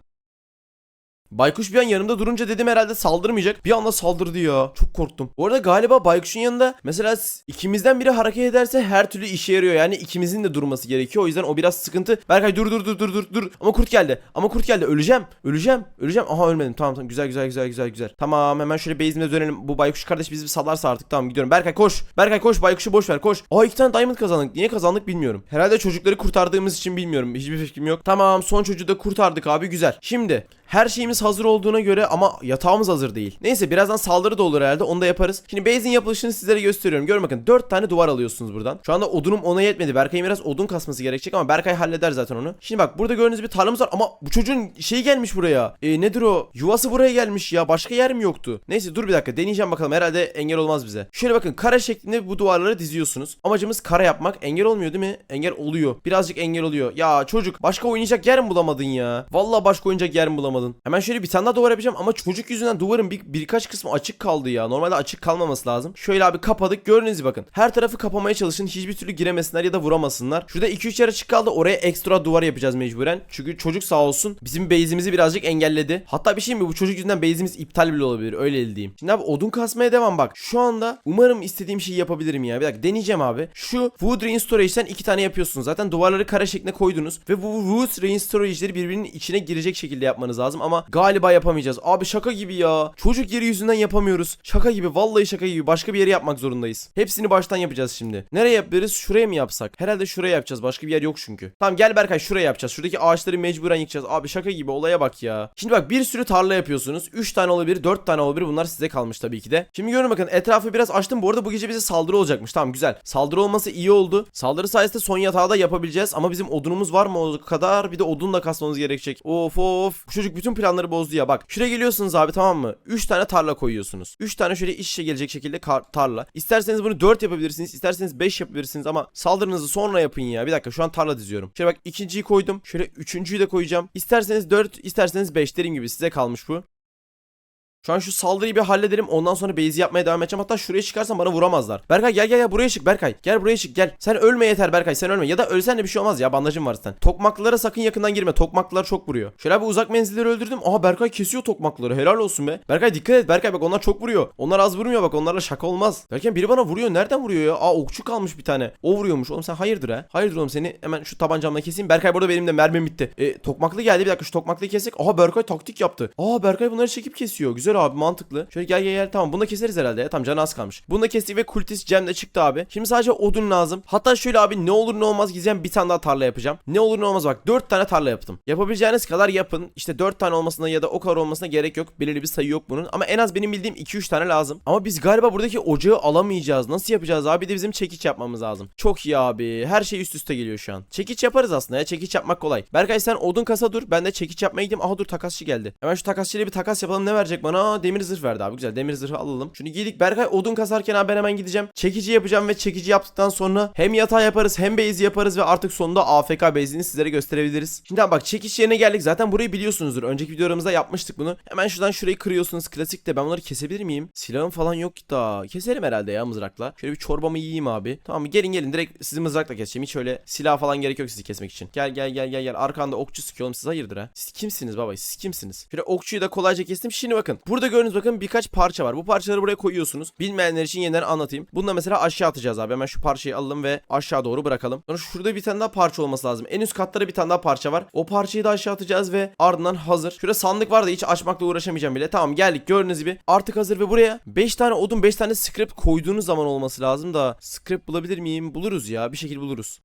Baykuş bir an yanımda durunca dedim herhalde saldırmayacak. Bir anda saldırdı ya. Çok korktum. Bu arada galiba Baykuş'un yanında mesela ikimizden biri hareket ederse her türlü işe yarıyor. Yani ikimizin de durması gerekiyor. O yüzden o biraz sıkıntı. Berkay dur dur dur dur dur dur. Ama kurt geldi. Ama kurt geldi. Öleceğim. Öleceğim. Öleceğim. Aha ölmedim. Tamam tamam. Güzel güzel güzel güzel güzel. Tamam hemen şöyle base'imize dönelim. Bu Baykuş kardeş bizi bir sallarsa artık. Tamam gidiyorum. Berkay koş. Berkay koş. Baykuş'u boş ver koş. Aa iki tane diamond kazandık. Niye kazandık bilmiyorum. Herhalde çocukları kurtardığımız için bilmiyorum. Hiçbir fikrim yok. Tamam son çocuğu da kurtardık abi. Güzel. Şimdi her şeyimiz hazır olduğuna göre ama yatağımız hazır değil. Neyse birazdan saldırı da olur herhalde onu da yaparız. Şimdi base'in yapılışını sizlere gösteriyorum. Görün bakın 4 tane duvar alıyorsunuz buradan. Şu anda odunum ona yetmedi. Berkay'ın biraz odun kasması gerekecek ama Berkay halleder zaten onu. Şimdi bak burada gördüğünüz bir tarlamız var ama bu çocuğun şeyi gelmiş buraya. E, nedir o? Yuvası buraya gelmiş ya. Başka yer mi yoktu? Neyse dur bir dakika deneyeceğim bakalım. Herhalde engel olmaz bize. Şöyle bakın kare şeklinde bu duvarları diziyorsunuz. Amacımız kare yapmak. Engel olmuyor değil mi? Engel oluyor. Birazcık engel oluyor. Ya çocuk başka oynayacak yer mi bulamadın ya? Vallahi başka oynayacak yer mi bulamadın? Hemen şöyle bir tane daha duvar yapacağım ama çocuk yüzünden duvarın bir, birkaç kısmı açık kaldı ya. Normalde açık kalmaması lazım. Şöyle abi kapadık. Gördüğünüz gibi bakın. Her tarafı kapamaya çalışın. Hiçbir türlü giremesinler ya da vuramasınlar. Şurada 2-3 yer açık kaldı. Oraya ekstra duvar yapacağız mecburen. Çünkü çocuk sağ olsun bizim base'imizi birazcık engelledi. Hatta bir şey mi bu çocuk yüzünden base'imiz iptal bile olabilir. Öyle diyeyim. Şimdi abi odun kasmaya devam bak. Şu anda umarım istediğim şeyi yapabilirim ya. Bir dakika deneyeceğim abi. Şu wood rain storage'den iki tane yapıyorsunuz. Zaten duvarları kare şeklinde koydunuz. Ve bu wood rain storage'leri birbirinin içine girecek şekilde yapmanız lazım. Lazım ama galiba yapamayacağız. Abi şaka gibi ya. Çocuk yeri yüzünden yapamıyoruz. Şaka gibi vallahi şaka gibi. Başka bir yere yapmak zorundayız. Hepsini baştan yapacağız şimdi. Nereye yapabiliriz? Şuraya mı yapsak? Herhalde şuraya yapacağız. Başka bir yer yok çünkü. Tamam gel Berkay şuraya yapacağız. Şuradaki ağaçları mecburen yıkacağız. Abi şaka gibi olaya bak ya. Şimdi bak bir sürü tarla yapıyorsunuz. 3 tane olabilir, 4 tane olabilir. Bunlar size kalmış tabii ki de. Şimdi görün bakın etrafı biraz açtım. Bu arada bu gece bize saldırı olacakmış. Tamam güzel. Saldırı olması iyi oldu. Saldırı sayesinde son yatağı da yapabileceğiz. Ama bizim odunumuz var mı o kadar? Bir de odun da kasmamız gerekecek. Of of. Bu çocuk bütün planları bozdu ya. Bak şuraya geliyorsunuz abi tamam mı? 3 tane tarla koyuyorsunuz. 3 tane şöyle iç içe gelecek şekilde tarla. İsterseniz bunu 4 yapabilirsiniz. isterseniz 5 yapabilirsiniz ama saldırınızı sonra yapın ya. Bir dakika şu an tarla diziyorum. Şöyle bak ikinciyi koydum. Şöyle üçüncüyü de koyacağım. İsterseniz 4 isterseniz 5 dediğim gibi size kalmış bu. Şu an şu saldırıyı bir halledelim. Ondan sonra base'i yapmaya devam edeceğim. Hatta şuraya çıkarsam bana vuramazlar. Berkay gel gel gel buraya çık Berkay. Gel buraya çık gel. Sen ölme yeter Berkay sen ölme. Ya da ölsen de bir şey olmaz ya bandajım var zaten. Tokmaklılara sakın yakından girme. Tokmaklılar çok vuruyor. Şöyle bir uzak menzilleri öldürdüm. Aha Berkay kesiyor tokmakları. Helal olsun be. Berkay dikkat et Berkay bak onlar çok vuruyor. Onlar az vurmuyor bak onlarla şaka olmaz. Berkay biri bana vuruyor. Nereden vuruyor ya? Aa okçu kalmış bir tane. O vuruyormuş. Oğlum sen hayırdır ha? Hayırdır oğlum seni hemen şu tabancamla keseyim. Berkay burada benim de mermim bitti. E, tokmaklı geldi bir dakika şu tokmaklıyı kesek. Aha Berkay taktik yaptı. Aa Berkay bunları çekip kesiyor. Güzel abi mantıklı. Şöyle gel gel gel tamam bunu da keseriz herhalde ya. Tamam canı az kalmış. Bunu da kestik ve kultist Cem de çıktı abi. Şimdi sadece odun lazım. Hatta şöyle abi ne olur ne olmaz gideceğim bir tane daha tarla yapacağım. Ne olur ne olmaz bak 4 tane tarla yaptım. Yapabileceğiniz kadar yapın. İşte 4 tane olmasına ya da o kadar olmasına gerek yok. Belirli bir sayı yok bunun. Ama en az benim bildiğim 2-3 tane lazım. Ama biz galiba buradaki ocağı alamayacağız. Nasıl yapacağız abi? Bir de bizim çekiç yapmamız lazım. Çok iyi abi. Her şey üst üste geliyor şu an. Çekiç yaparız aslında ya. Çekiç yapmak kolay. Berkay sen odun kasa dur. Ben de çekiç yapmaya gideyim. Aha dur takasçı geldi. Hemen şu takasçıyla bir takas yapalım. Ne verecek bana? Aa, demir zırh verdi abi. Güzel. Demir zırhı alalım. Şunu giydik. Berkay odun kasarken abi ben hemen gideceğim. Çekici yapacağım ve çekici yaptıktan sonra hem yatağı yaparız hem base yaparız ve artık sonunda AFK base'ini sizlere gösterebiliriz. Şimdi abi bak çekiç yerine geldik. Zaten burayı biliyorsunuzdur. Önceki videolarımızda yapmıştık bunu. Hemen şuradan şurayı kırıyorsunuz. Klasik de ben bunları kesebilir miyim? Silahım falan yok daha. Keserim herhalde ya mızrakla. Şöyle bir çorbamı yiyeyim abi. Tamam? Gelin gelin direkt sizi mızrakla keseceğim. Hiç öyle silah falan gerek yok sizi kesmek için. Gel gel gel gel gel. Arkanda okçu sıkıyor oğlum siz hayırdır ha? Siz kimsiniz baba? Siz kimsiniz? Şöyle okçuyu da kolayca kestim. Şimdi bakın. Burada gördüğünüz bakın birkaç parça var. Bu parçaları buraya koyuyorsunuz. Bilmeyenler için yeniden anlatayım. Bunu da mesela aşağı atacağız abi. Hemen şu parçayı alalım ve aşağı doğru bırakalım. Sonra şurada bir tane daha parça olması lazım. En üst katlara bir tane daha parça var. O parçayı da aşağı atacağız ve ardından hazır. Şurada sandık var da hiç açmakla uğraşamayacağım bile. Tamam geldik gördüğünüz gibi. Artık hazır ve buraya 5 tane odun 5 tane scrap koyduğunuz zaman olması lazım da scrap bulabilir miyim? Buluruz ya. Bir şekilde buluruz.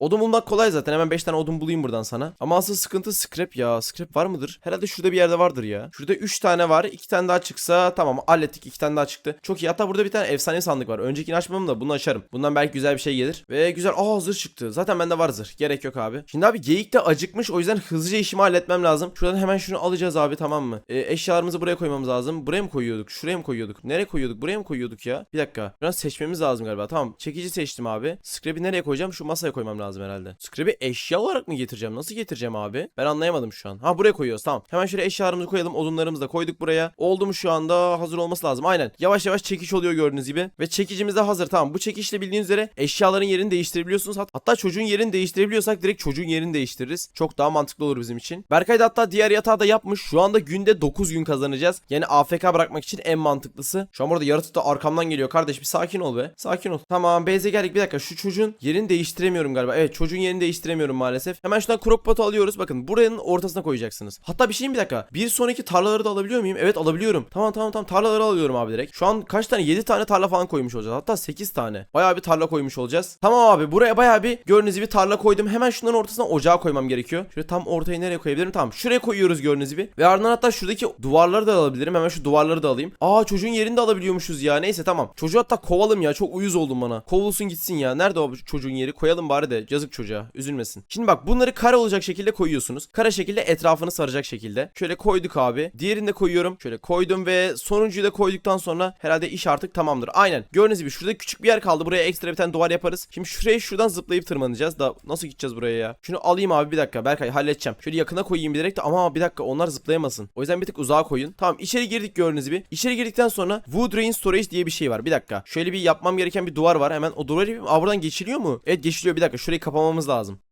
Odun bulmak kolay zaten. Hemen 5 tane odun bulayım buradan sana. Ama asıl sıkıntı scrap ya. Scrap var mıdır? Herhalde şurada bir yerde vardır ya. Şurada 3 tane var. 2 tane daha çıksa tamam hallettik. 2 tane daha çıktı. Çok iyi. Hatta burada bir tane efsane sandık var. Öncekini açmam da bunu açarım. Bundan belki güzel bir şey gelir. Ve güzel. Aa zırh çıktı. Zaten bende var zırh. Gerek yok abi. Şimdi abi geyik de acıkmış. O yüzden hızlıca işimi halletmem lazım. Şuradan hemen şunu alacağız abi tamam mı? E, eşyalarımızı buraya koymamız lazım. Buraya mı koyuyorduk? Şuraya mı koyuyorduk? Nereye koyuyorduk? Buraya mı koyuyorduk ya? Bir dakika. Biraz seçmemiz lazım galiba. Tamam. Çekici seçtim abi. Scrap'i nereye koyacağım? Şu masaya koymam lazım herhalde. Scrap'i eşya olarak mı getireceğim? Nasıl getireceğim abi? Ben anlayamadım şu an. Ha buraya koyuyoruz tamam. Hemen şöyle eşyalarımızı koyalım. Odunlarımızı da koyduk buraya. Oldu mu şu anda? Hazır olması lazım. Aynen. Yavaş yavaş çekiş oluyor gördüğünüz gibi. Ve çekicimiz de hazır. Tamam. Bu çekişle bildiğiniz üzere eşyaların yerini değiştirebiliyorsunuz. Hat- Hatta çocuğun yerini değiştirebiliyorsak direkt çocuğun yerini değiştiririz. Çok daha mantıklı olur bizim için. Berkay da hatta diğer yatağı da yapmış. Şu anda günde 9 gün kazanacağız. Yani AFK bırakmak için en mantıklısı. Şu an burada yaratık da arkamdan geliyor. Kardeş bir sakin ol be. Sakin ol. Tamam Beyze geldik. Bir dakika. Şu çocuğun yerini değiştiremiyorum galiba. Evet çocuğun yerini değiştiremiyorum maalesef. Hemen şuradan crop pot'u alıyoruz. Bakın buranın ortasına koyacaksınız. Hatta bir şeyin bir dakika. Bir sonraki tarlaları da alabiliyor muyum? Evet alabiliyorum. Tamam tamam tamam tarlaları alıyorum abi direkt. Şu an kaç tane? 7 tane tarla falan koymuş olacağız. Hatta 8 tane. Bayağı bir tarla koymuş olacağız. Tamam abi buraya bayağı bir gördüğünüz gibi tarla koydum. Hemen şunların ortasına ocağı koymam gerekiyor. Şöyle tam ortaya nereye koyabilirim? Tamam şuraya koyuyoruz gördüğünüz gibi. Ve ardından hatta şuradaki duvarları da alabilirim. Hemen şu duvarları da alayım. Aa çocuğun yerini de alabiliyormuşuz ya. Neyse tamam. Çocuğu hatta kovalım ya. Çok uyuz oldum bana. Kovulsun gitsin ya. Nerede o çocuğun yeri? Koyalım bari de. Yazık çocuğa. Üzülmesin. Şimdi bak bunları kare olacak şekilde koyuyorsunuz. Kare şekilde etrafını saracak şekilde. Şöyle koyduk abi. Diğerini de koyuyorum. Şöyle koydum ve sonuncuyu da koyduktan sonra herhalde iş artık tamamdır. Aynen. Gördüğünüz gibi şurada küçük bir yer kaldı. Buraya ekstra bir tane duvar yaparız. Şimdi şuraya şuradan zıplayıp tırmanacağız. Da nasıl gideceğiz buraya ya? Şunu alayım abi bir dakika. Berkay halledeceğim. Şöyle yakına koyayım bir direkt de ama bir dakika onlar zıplayamasın. O yüzden bir tık uzağa koyun. Tamam içeri girdik gördüğünüz gibi. İçeri girdikten sonra Wood Rain Storage diye bir şey var. Bir dakika. Şöyle bir yapmam gereken bir duvar var. Hemen o duvarı yapayım. Aa buradan geçiliyor mu? Evet geçiliyor bir dakika. Şurayı kapamamız lazım.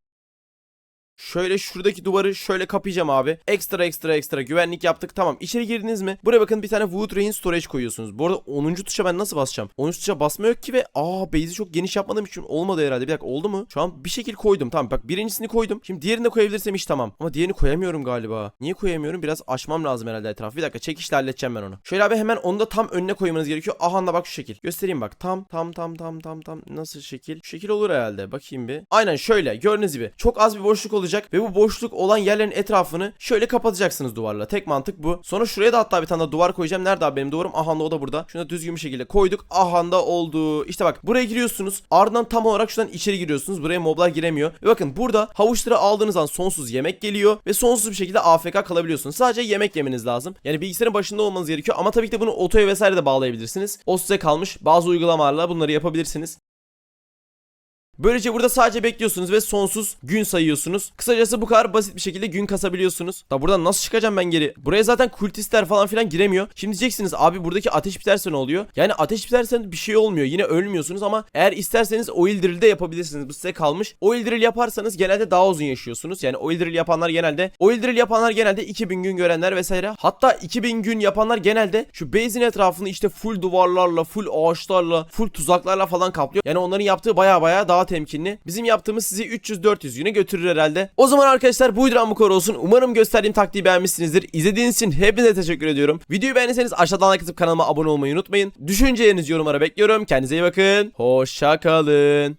Şöyle şuradaki duvarı şöyle kapayacağım abi. Ekstra ekstra ekstra güvenlik yaptık. Tamam içeri girdiniz mi? Buraya bakın bir tane Wood Rain Storage koyuyorsunuz. Bu arada 10. tuşa ben nasıl basacağım? 10. tuşa basma yok ki ve aa base'i çok geniş yapmadığım için olmadı herhalde. Bir dakika oldu mu? Şu an bir şekil koydum. Tamam bak birincisini koydum. Şimdi diğerini de koyabilirsem iş tamam. Ama diğerini koyamıyorum galiba. Niye koyamıyorum? Biraz açmam lazım herhalde etrafı. Bir dakika çekişle halledeceğim ben onu. Şöyle abi hemen onu da tam önüne koymanız gerekiyor. Aha da bak şu şekil. Göstereyim bak. Tam tam tam tam tam tam. Nasıl şekil? Şu şekil olur herhalde. Bakayım bir. Aynen şöyle. Gördüğünüz gibi. Çok az bir boşluk olacak ve bu boşluk olan yerlerin etrafını şöyle kapatacaksınız duvarla. Tek mantık bu. Sonra şuraya da hatta bir tane duvar koyacağım. Nerede abi benim duvarım? Aha da o da burada. Şunu da düzgün bir şekilde koyduk. Aha da oldu. İşte bak buraya giriyorsunuz. Ardından tam olarak şuradan içeri giriyorsunuz. Buraya moblar giremiyor. Ve bakın burada havuçları aldığınız an sonsuz yemek geliyor ve sonsuz bir şekilde AFK kalabiliyorsunuz. Sadece yemek yemeniz lazım. Yani bilgisayarın başında olmanız gerekiyor ama tabii ki de bunu otoya vesaire de bağlayabilirsiniz. O size kalmış. Bazı uygulamalarla bunları yapabilirsiniz. Böylece burada sadece bekliyorsunuz ve sonsuz gün sayıyorsunuz. Kısacası bu kadar basit bir şekilde gün kasabiliyorsunuz. Da buradan nasıl çıkacağım ben geri? Buraya zaten kultistler falan filan giremiyor. Şimdi diyeceksiniz abi buradaki ateş biterse ne oluyor? Yani ateş biterse bir şey olmuyor. Yine ölmüyorsunuz ama eğer isterseniz oil drill de yapabilirsiniz. Bu size kalmış. Oil drill yaparsanız genelde daha uzun yaşıyorsunuz. Yani oil drill yapanlar genelde oil drill yapanlar genelde 2000 gün görenler vesaire. Hatta 2000 gün yapanlar genelde şu base'in etrafını işte full duvarlarla, full ağaçlarla, full tuzaklarla falan kaplıyor. Yani onların yaptığı baya baya daha temkinli. Bizim yaptığımız sizi 300-400 güne götürür herhalde. O zaman arkadaşlar bu bu kadar olsun. Umarım gösterdiğim taktiği beğenmişsinizdir. İzlediğiniz için hepinize teşekkür ediyorum. Videoyu beğendiyseniz aşağıdan like atıp kanalıma abone olmayı unutmayın. Düşüncelerinizi yorumlara bekliyorum. Kendinize iyi bakın. Hoşça kalın.